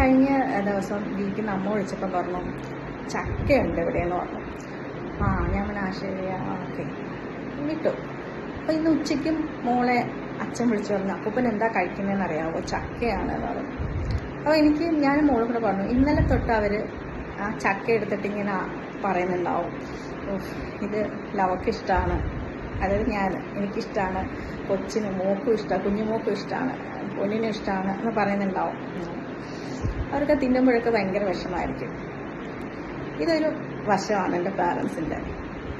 കഴിഞ്ഞ ദിവസം വീട്ടിൽ അമ്മ വിളിച്ചപ്പോൾ പറഞ്ഞു ചക്കയുണ്ട് ഇവിടെയെന്ന് പറഞ്ഞു. ആ ഞാൻ പിന്നെ ആ ഓക്കെ. വിട്ടു. അപ്പോൾ ഇന്ന് ഉച്ചയ്ക്കും മോളെ അച്ഛൻ വിളിച്ചു പറഞ്ഞു അപ്പൂപ്പൻ എന്താ കഴിക്കുന്നതെന്ന് അറിയാമോ ചക്കയാണ് എന്ന് പറഞ്ഞു. അപ്പോൾ എനിക്ക് ഞാൻ മോളും കൂടെ പറഞ്ഞു ഇന്നലെ തൊട്ട് അവർ ആ ചക്ക എടുത്തിട്ട് ഇങ്ങനെ പറയുന്നുണ്ടാവും. "ഉഫ്, ഇത് ലവക്ക് ഇഷ്ടമാണ് അതായത് ഞാൻ എനിക്കിഷ്ടമാണ് കൊച്ചിന് മോക്കും ഇഷ്ടമാണ് കുഞ്ഞുമോക്കും ഇഷ്ടമാണ് പൊന്നിനും ഇഷ്ടമാണ് എന്ന് പറയുന്നുണ്ടാവും. അവർക്ക് തിന്നുമ്പോഴൊക്കെ ഭയങ്കര വിഷമായിരിക്കും. ഇതൊരു വശമാണ് എന്റെ പാരൻസിന്റെ.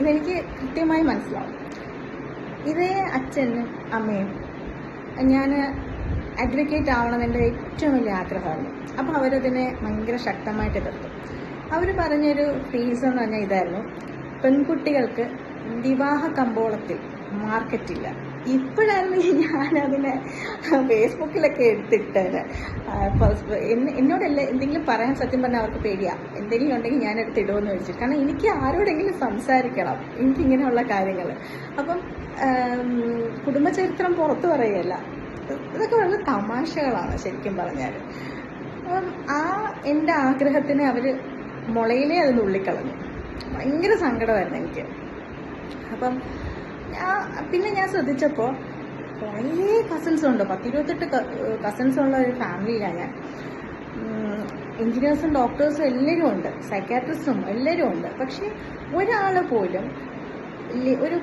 ഇതെനിക്ക് കൃത്യമായി മനസ്സിലാവും. ഇതേ അച്ഛനും അമ്മയും ഞാൻ അഡ്വക്കേറ്റ് ആവണം എന്റെ ഏറ്റവും വലിയ ആഗ്രഹമായിരുന്നു അപ്പോൾ അവരതിനെ ഭയങ്കര ശക്തമായിട്ട് എതിർത്തു. അവർ പറഞ്ഞൊരു റീസൺ എന്ന് പറഞ്ഞാൽ ഇതായിരുന്നു. പെൺകുട്ടികൾക്ക് വിവാഹ കമ്പോളത്തിൽ മാർക്കറ്റില്ല ഇപ്പോഴായിരുന്നെങ്കിൽ ഞാനതിനെ ഫേസ്ബുക്കിലൊക്കെ എടുത്തിട്ടത്. എന്നോടല്ലേ എന്തെങ്കിലും പറയാൻ സത്യം പറഞ്ഞാൽ അവർക്ക് പേടിയാ. എന്തെങ്കിലും ഉണ്ടെങ്കിൽ ഞാൻ എടുത്തിടുമെന്ന് ചോദിച്ചു. കാരണം എനിക്ക് ആരോടെങ്കിലും സംസാരിക്കണം. എനിക്കിങ്ങനെയുള്ള കാര്യങ്ങൾ അപ്പം കുടുംബചരിത്രം പുറത്തു പറയുകയല്ല. ഇതൊക്കെ വളരെ തമാശകളാണ് ശരിക്കും പറഞ്ഞാൽ അപ്പം ആ എന്റെ ആഗ്രഹത്തിനെ അവർ മുളയിലേ അത് നുള്ളിക്കളഞ്ഞു ഭയങ്കര സങ്കടമായിരുന്നു എനിക്ക്. അപ്പം പിന്നെ ഞാൻ ശ്രദ്ധിച്ചപ്പോൾ കുറേ കസിൻസ് ഉണ്ട്. പത്തിരുപത്തെട്ട് കസിൻസ് ഉള്ള ഒരു ഫാമിലിയിലാണ് ഞാൻ. എഞ്ചിനീയേഴ്സും ഡോക്ടേഴ്സും എല്ലാവരും ഉണ്ട്. സൈക്കാട്രിസ്റ്റും എല്ലാവരും ഉണ്ട്. പക്ഷേ ഒരാൾ പോലും ഒരു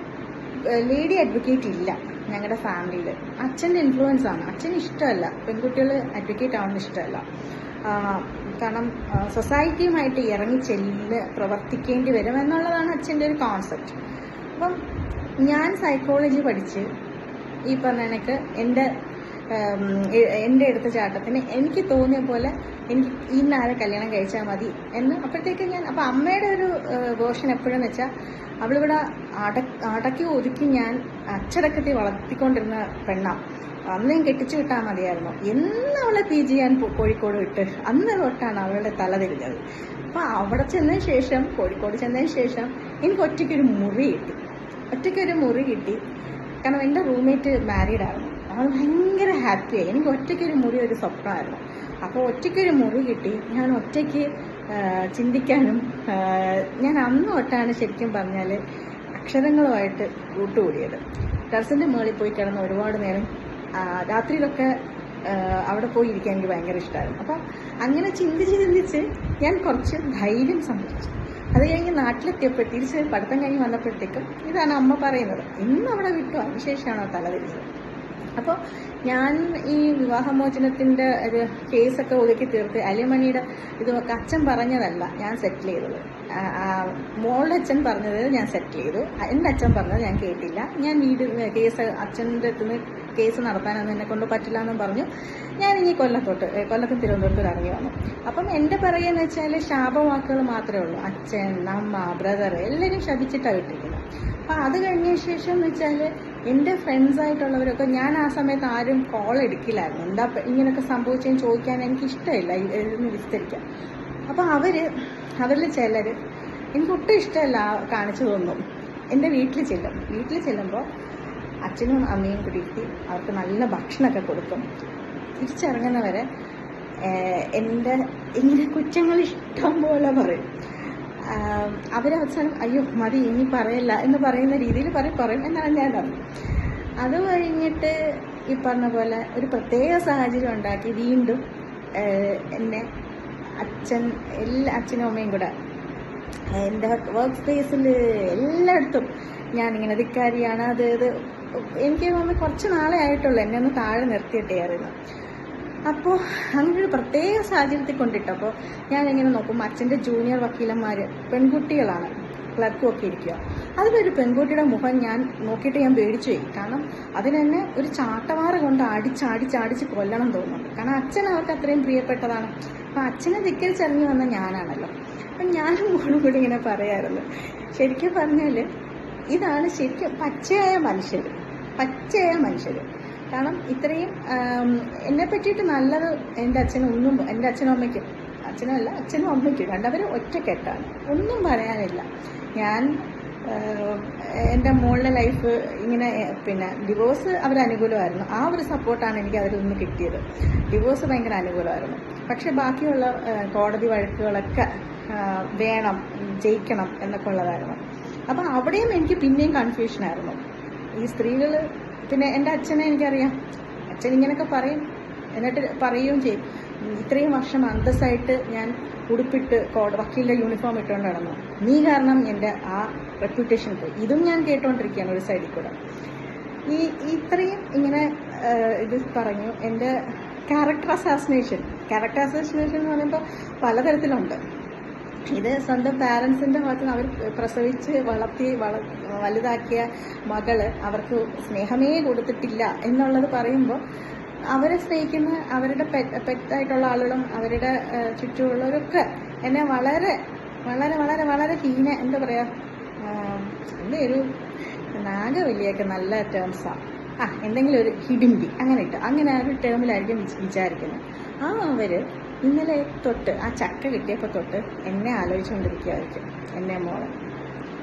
ലേഡി അഡ്വക്കേറ്റ് ഇല്ല ഞങ്ങളുടെ ഫാമിലിയിൽ അച്ഛന്റെ ഇൻഫ്ലുവൻസ് ആണ്. അച്ഛന് ഇഷ്ടമല്ല. പെൺകുട്ടികൾ അഡ്വക്കേറ്റ് ആവുന്ന ഇഷ്ടമല്ല. കാരണം സൊസൈറ്റിയുമായിട്ട് ഇറങ്ങി ചെല്ല് പ്രവർത്തിക്കേണ്ടി വരും എന്നുള്ളതാണ് അച്ഛന്റെ ഒരു കോൺസെപ്റ്റ് അപ്പം ഞാൻ സൈക്കോളജി പഠിച്ച് ഈ പറഞ്ഞ കണക്ക് എന്റെ എന്റെ എടുത്ത ചാട്ടത്തിന് എനിക്ക് തോന്നിയ പോലെ എനിക്ക് ഇന്നാരെ കല്യാണം കഴിച്ചാൽ മതി എന്ന് അപ്പോഴത്തേക്ക് ഞാൻ അപ്പം അമ്മയുടെ ഒരു വേർഷൻ എപ്പോഴെന്ന് വെച്ചാൽ അവളിവിടെ അട അടക്കി ഒതുക്കി ഞാൻ അച്ചടക്കത്തിൽ വളർത്തിക്കൊണ്ടിരുന്ന പെണ്ണാണ് അന്ന് കെട്ടിച്ചു വിട്ടാൽ മതിയായിരുന്നു. എന്ന് അവളെ പി ജി ഞാൻ കോഴിക്കോട് വിട്ട് അന്ന് തൊട്ടാണ് അവളുടെ തല തിരിഞ്ഞത്. അപ്പം അവിടെ ചെന്നതിന് ശേഷം കോഴിക്കോട് ചെന്നതിന് ശേഷം എനിക്ക് ഒറ്റയ്ക്കൊരു മുറി കിട്ടി. ഒറ്റയ്ക്കൊരു മുറി കിട്ടി. കാരണം എന്റെ റൂംമേറ്റ് മാരീഡ് ആയിരുന്നു അവൾ ഭയങ്കര ഹാപ്പിയായി എനിക്ക് ഒറ്റയ്ക്കൊരു മുറി ഒരു സ്വപ്നമായിരുന്നു. അപ്പോൾ ഒറ്റയ്ക്കൊരു മുറി കിട്ടി. ഞാൻ ഒറ്റയ്ക്ക് ചിന്തിക്കാനും ഞാൻ അന്ന് തൊട്ടാണ് ശരിക്കും പറഞ്ഞാൽ അക്ഷരങ്ങളുമായിട്ട് കൂട്ടുകൂടിയത്. ടെറസിന്റെ മുകളിൽ പോയി കിടന്ന് ഒരുപാട് നേരം രാത്രിയിലൊക്കെ അവിടെ പോയി ഇരിക്കാൻ എനിക്ക് ഭയങ്കര ഇഷ്ടമായിരുന്നു അപ്പം അങ്ങനെ ചിന്തിച്ച് ചിന്തിച്ച് ഞാൻ കുറച്ച് ധൈര്യം സംഭരിച്ചു. അത് കഴിഞ്ഞ് നാട്ടിലെത്തിയപ്പോൾ തിരിച്ച് പഠിത്തം കഴിഞ്ഞ് വന്നപ്പോഴത്തേക്കും ഇതാണ് അമ്മ പറയുന്നത്. ഇന്ന് അവിടെ വിട്ടു. അതിനുശേഷമാണ് തല തിരിച്ചത് അപ്പോൾ ഞാൻ ഈ വിവാഹമോചനത്തിന്റെ ഒരു കേസൊക്കെ ഒതുക്കി തീർത്ത് അലിമണിയുടെ ഇതൊക്കെ അച്ഛൻ പറഞ്ഞതല്ല ഞാൻ സെറ്റിൽ ചെയ്തത്. മോളുടെ അച്ഛൻ പറഞ്ഞത് ഞാൻ സെറ്റിൽ ചെയ്തു. എന്റെ അച്ഛൻ പറഞ്ഞത് ഞാൻ കേട്ടില്ല. ഞാൻ വീട് കേസ് അച്ഛന്റെ അടുത്ത് നിന്ന് കേസ് നടത്താനൊന്നും എന്നെ കൊണ്ട് പറ്റില്ല എന്നും പറഞ്ഞു. ഞാൻ ഇനി കൊല്ലത്തോട്ട് കൊല്ലത്തും തിരുവനന്തപുരത്ത് ഇറങ്ങി വന്നു. അപ്പം എന്റെ പറയുകയെന്ന് വെച്ചാൽ ശാപവാക്കുകൾ മാത്രമേ ഉള്ളൂ. അച്ഛൻ അമ്മ ബ്രദർ എല്ലാവരും ശപിച്ചിട്ടാണ് കിട്ടിയിരിക്കുന്നത് അപ്പം അത് കഴിഞ്ഞ ശേഷം എന്ന് വെച്ചാൽ എന്റെ ഫ്രണ്ട്സ് ആയിട്ടുള്ളവരൊക്കെ ഞാൻ ആ സമയത്ത് ആരും കോൾ എടുക്കില്ലായിരുന്നു. എന്താ ഇങ്ങനെയൊക്കെ സംഭവിച്ചതെന്ന് ചോദിക്കാൻ എനിക്ക് ഇഷ്ടമില്ല വിസ്തരിക്കാം വിസ്തരിക്കാൻ. അപ്പോൾ അവർ അവരിൽ ചിലർ എനിക്ക് ഒട്ടും ഇഷ്ടമല്ല കാണിച്ചു കാണിച്ചതൊന്നും എന്റെ വീട്ടിൽ ചെല്ലും. വീട്ടിൽ ചെല്ലുമ്പോൾ അച്ഛനും അമ്മയും കൂടി ഇരുത്തി അവർക്ക് നല്ല ഭക്ഷണമൊക്കെ കൊടുക്കും. തിരിച്ചിറങ്ങുന്നവരെ എന്റെ ഇങ്ങനെ കുറ്റങ്ങൾ ഇഷ്ടം പോലെ പറയും. അവരവസാനം അയ്യോ മതി ഇനി പറയല്ല എന്ന് പറയുന്ന രീതിയിൽ പറയും പറയും എന്നാണ് ഞാൻ അറിഞ്ഞത് അത് കഴിഞ്ഞിട്ട് ഈ പറഞ്ഞ പോലെ ഒരു പ്രത്യേക സാഹചര്യം ഉണ്ടാക്കി വീണ്ടും എന്നെ അച്ഛൻ എല്ലാ അച്ഛനും അമ്മയും കൂടെ. എന്റെ വർക്ക് സ്പേസിൽ എല്ലായിടത്തും ഞാനിങ്ങനെ ധിക്കാരിയാണ് അത് ഇത് എനിക്ക് തോന്നുന്നു കുറച്ച് നാളെ ആയിട്ടുള്ളൂ എന്നെ ഒന്ന് താഴെ നിർത്തിയിട്ടായിരുന്നു അപ്പോൾ അങ്ങനൊരു പ്രത്യേക സാഹചര്യത്തിൽ കൊണ്ടിട്ടപ്പോൾ ഇങ്ങനെ നോക്കും അച്ഛന്റെ ജൂനിയർ വക്കീലന്മാർ പെൺകുട്ടികളാണ്. ക്ലർക്കും ഒക്കെ ഇരിക്കുക. അതിലൊരു പെൺകുട്ടിയുടെ മുഖം ഞാൻ നോക്കിയിട്ട് ഞാൻ പേടിച്ചു പോയി. കാരണം അതിനെന്നെ ഒരു ചാട്ടവാറ കൊണ്ട് അടിച്ചടിച്ചടിച്ച് കൊല്ലണം തോന്നുന്നുണ്ട് കാരണം അച്ഛൻ അവർക്ക് അത്രയും പ്രിയപ്പെട്ടതാണ്. അപ്പം അച്ഛനെ ധിക്കരിച്ചറിഞ്ഞു വന്ന ഞാനാണല്ലോ. അപ്പം ഞാനും മോളും കൂടി ഇങ്ങനെ പറയാറുണ്ട്. ശരിക്കും പറഞ്ഞാൽ ഇതാണ് ശരിക്കും പച്ചയായ മനുഷ്യർ. പച്ചയായ മനുഷ്യർ. കാരണം ഇത്രയും എന്നെ പറ്റിയിട്ട് നല്ലത് എന്റെ അച്ഛനൊന്നും എന്റെ അച്ഛനും അമ്മയ്ക്കും. അച്ഛനല്ല അച്ഛനും അമ്മയ്ക്കും രണ്ടവരും ഒറ്റക്കെട്ടാണ്. ഒന്നും പറയാനില്ല. ഞാൻ എന്റെ മോളുടെ ലൈഫ് ഇങ്ങനെ പിന്നെ ഡിവോഴ്സ് അവരനുകൂലമായിരുന്നു. ആ ഒരു സപ്പോർട്ടാണ് എനിക്ക് അതിൽ നിന്ന് കിട്ടിയത്. ഡിവോഴ്സ് ഭയങ്കര അനുകൂലമായിരുന്നു. പക്ഷെ ബാക്കിയുള്ള കോടതി വഴക്കുകളൊക്കെ വേണം ജയിക്കണം എന്നൊക്കെ ഉള്ളതായിരുന്നു. അപ്പം അവിടെയും എനിക്ക് പിന്നെയും കൺഫ്യൂഷനായിരുന്നു ഈ സ്ത്രീകൾ പിന്നെ എന്റെ അച്ഛനെ എനിക്കറിയാം. അച്ഛൻ ഇങ്ങനെയൊക്കെ പറയും. എന്നിട്ട് പറയുകയും ചെയ്യും. ഇത്രയും വർഷം അന്തസ്സായിട്ട് ഞാൻ ഉടുപ്പിട്ട് വക്കീലിന്റെ യൂണിഫോം ഇട്ടുകൊണ്ട് നടന്നു. നീ കാരണം എന്റെ ആ റെപ്യൂട്ടേഷൻ പോയി. ഇതും ഞാൻ കേട്ടോണ്ടിരിക്കുകയാണ് ഒരു സൈഡിൽ കൂടെ. ഈ ഇത്രയും ഇങ്ങനെ ഇത് പറഞ്ഞു. എന്റെ ക്യാരക്ടർ അസാസിനേഷൻ ക്യാരക്ടർ അസാസിനേഷൻ എന്ന് പറയുമ്പോൾ പലതരത്തിലുണ്ട്. ഇത് സ്വന്തം പാരൻസിന്റെ ഭാഗത്ത് അവർ പ്രസവിച്ച് വളർത്തി വള വലുതാക്കിയ മകൾ അവർക്ക് സ്നേഹമേ കൊടുത്തിട്ടില്ല എന്നുള്ളത് പറയുമ്പോൾ അവരെ സ്നേഹിക്കുന്ന അവരുടെ പെറ്റായിട്ടുള്ള ആളുകളും അവരുടെ ചുറ്റുമുള്ളവരൊക്കെ എന്നെ വളരെ വളരെ വളരെ വളരെ ഹീന എന്താ പറയുക എന്റെ ഒരു നാഗവല്ലിയൊക്കെ നല്ല ടേംസാണ് ആ എന്തെങ്കിലും ഒരു ഹിഡിംബി അങ്ങനെ ഇട്ട്. അങ്ങനെ ആ ഒരു ടേമിലായിരിക്കും വിച്- വിചാരിക്കുന്നത്. ആ അവർ ഇന്നലെ തൊട്ട് ആ ചക്ക കിട്ടിയപ്പോൾ തൊട്ട് എന്നെ ആലോചിച്ചുകൊണ്ടിരിക്കുകയായിരിക്കും എന്നെ മോളെ.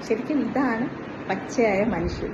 ശരിക്കും ഇതാണ് പച്ചയായ മനുഷ്യൻ.